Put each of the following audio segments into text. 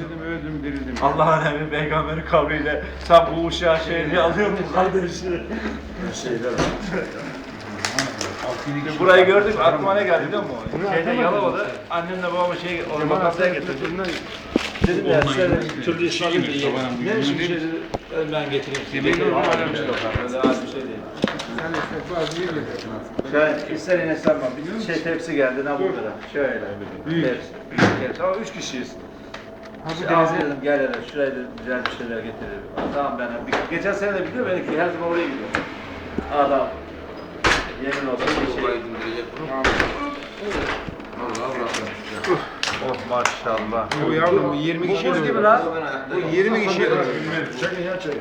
Yaşadım, öldüm, dirildim. Allah'ın emri peygamberi kavliyle sen bu uşağı şehri alıyor musun kardeşi? Şeyler Burayı gördük aklıma ne geldi biliyor musun? Şeyde Yalova'da annemle babamı şey orada masaya getirdim. Dedim ya size türlü İslam'ı yiyin. Ne için şey? Ben getireyim size. Öyle az bir şey değil. Sen ekmek var, bir yedir. Şöyle ister ines sarma. Bir şey tepsi geldi ne bu kadar. Şöyle. Büyük. Tepsi. Ama üç kişiyiz. Ha bu Şey, abi denize dedim gel hele şuraya dedim güzel bir şeyler getirelim. Tamam ben bir, geçen sene de biliyor beni ki her zaman oraya gidiyor. Adam. Yemin olsun bir şey. Oh maşallah. Bu yavrum bu 20 Bu kişi buz gibi lan. Bu 20 kişi doyurur. Çekin ya çekin.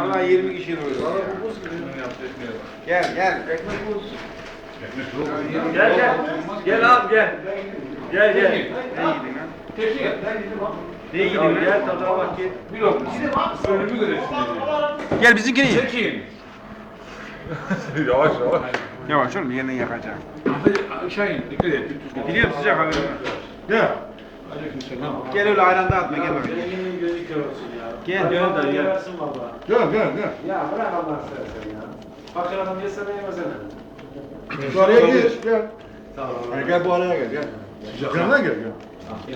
Vallahi 20 kişi doyurur. Gel gel. Gel gel. Gel abi gel. Gel gel. Ne yedin lan? Ne yedin Gel tadına bak gel. Gel bizimkini ye. Çekin. Yavaş yavaş. Yavaş oğlum yerine yakacağım. Aşağı in. Dikkat et. Biliyorum sıcak haberim var. Gel. Aleykümselam. Gel öyle ayran dağıtma gel bakayım. Gel. Gel da gel. Gel gel gel. Ya bırak Allah seversen ya. Fakir adam yesene yemesene. Şu araya gir. Gel. Tamam. Gel, gel bu araya gel gel. Yanına gel gel. Abi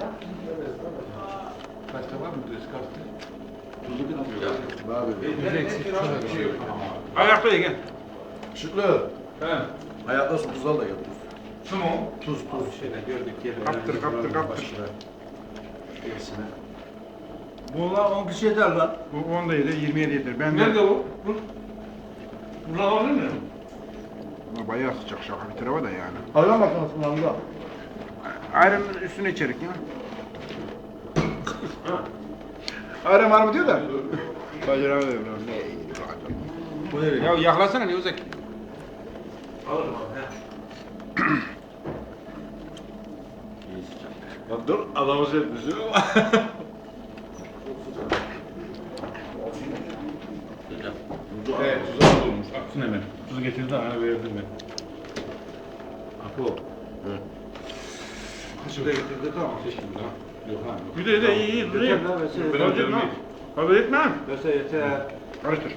ya. Kaçta var mı? Dres kalktı. Ayakta gel. Şükrü. He. Hayatta su tuz al da tuz. Su mu? Tuz tuz. Şeyde gördük yeri. Kaptır kaptır kaptır. Gerisine. Bunlar 10 kişi yeter lan. Bu 10 da yeter 27 yeter. Ben de Nerede bu? Bu. Burada var mı? Bu bayağı sıcak şaka bir tarafa da yani. Hayvan makinesinin yanında. Ayranın üstüne içerik ya. Ayran var mı diyor da. Adam. Bu ne? Ya yaklasana ne uzak. Alırım abi. Ya dur adamı düşün. Evet, tuzu az olmuş. Aksın hemen. Tuzu getirdi ana verdim ben. Apo. Şuraya getirdi tamam. Yok ha. yok. De de iyi iyi durayım. Yeter lan versene. Ben etmem. değil. Kabul etmem. Versene yeter. Karıştır.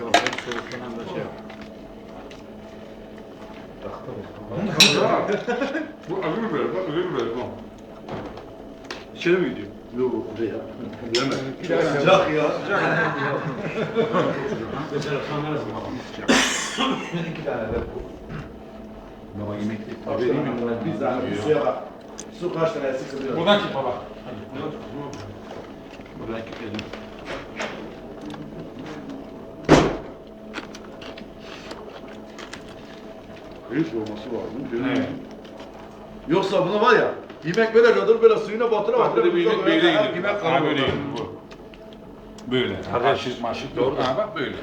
Yok hep soğuktan hem de şey yap. Bu acı biber, bak acı biber bu. İçeri mi gidiyor? Yok buraya. Yeme. Sıcak ya. Geçer kamerası var. İki tane de bu. Baba yemek. Tabii değil mi? Biz zaten bu suya bak. Su kaç tane sıkılıyor. Buradan çık baba. Hadi. Buradan kilitledim. Hiç olması lazım. Evet. Yoksa bunu var ya, yemek böyle kalır böyle suyuna batıra Bak batıra. burada bir yemek böyle yemek yedim. kalır. Ha böyle yedim bu. Böyle. Karışık maşık doğru. Ha bak böyle.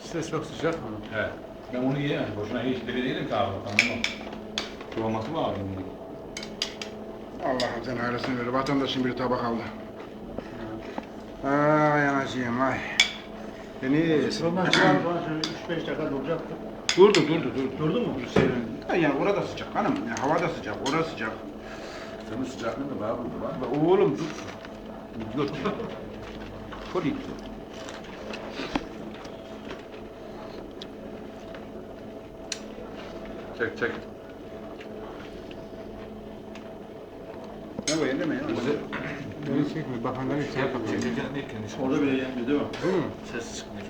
Ses çok sıcak. He. Ben onu yiyemem. Boşuna hiç deli değilim ki abi. Tamam mı? Çoğalması lazım bunun. Allah'ım sen hayırlısını ver. Vatandaşın bir tabak aldı. Ay anacığım ay. Deniz. Falan şöyle 3-5 dakika duracaktı. Durdu durdu durdu. Durdu mu? Ya Yani orada sıcak hanım. Ya hava da sıcak, orada sıcak. Senin sıcaklığın da bayağı buldu lan. Bak Oğlum dur. Dur. Kol ipti. Çek çek. Ne yende mi ya? Beni çekme, bakanları şey yapalım. Orada bile yenmiyor değil mi? Ses çıkmıyor.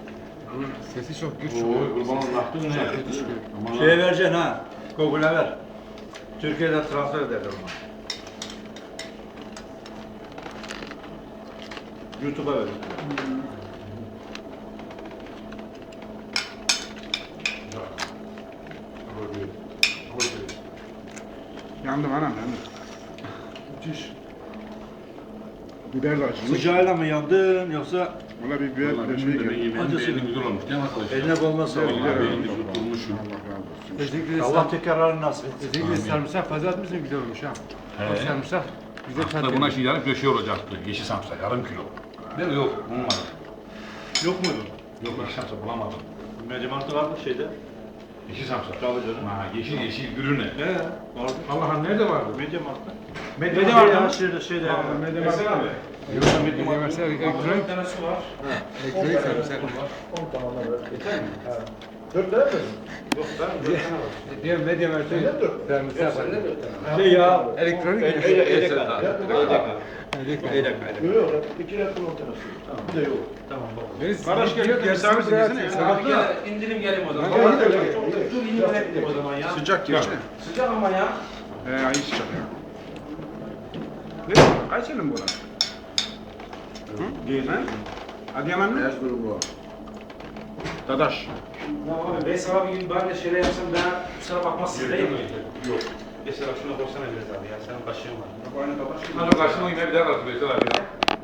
Sesi çok güç. Oo, kurban Allah'ın ne? Aman Şeye vereceksin ha. Google'a ver. Türkiye'den transfer ederler onu. YouTube'a ver. Yandım anam yandım. Müthiş. Biber de acıymış. Sıcağıyla mı yandın yoksa Valla bir biber de şey geldi. Acısı. beğendim, güzel olmuş. Ne arkadaşlar? eline olmazsa Vallahi olur. Güzel beğendim, olmuş. tutulmuşum. Allah razı olsun. Özellikle Allah tekrarlarını nasip etsin. Özellikle sarımsak fazla atmışsın güzel olmuş ha. O He. sarımsak güzel Aslında buna şey yarım kilo şey olacaktı. Yeşil samsa yarım kilo. Değil mi? Yok. Olmadı. Yok muydu? Yok yeşil samsa bulamadım. Mercimek vardı şeyde. Yeşil samsak. Tabii canım. Ha, yeşil yeşil gürüne. He. Vardı. Allah'ım nerede vardı? Medya marka. Medya Medya ya, mı? Şeyde şeyde. Medya Marka verse elektronik. Bir var. Elektronik servise. 10 tane ver. Yeter mi? Dört tane mi? Yok ben dört tane var. Diğer medya verse servise yapar. Şey ya. Elektronik. EDK. Yok yok. İki reklam ortası. Bir de yok. Tamam. Deniz, Barış geliyor, diğer servis servise desene ya. servise- Abi gel indirim geleyim o zaman. Dur, indirim vereyim o zaman ya. Sıcak geçti. Sıcak ama ya. He, ayı sıcak ya. Ne? Kaç senin ha? Adıyaman mı? Erzurum bu. Dadaş. Ya abi Veysel abi gibi ben de şöyle yapsam daha kusura bakmazsın değil mi? Yok. Mesela şuna koysana biraz abi ya. Senin kaşığın var. Hadi karşıma yine bir daha kalktı Veysel abi. ya.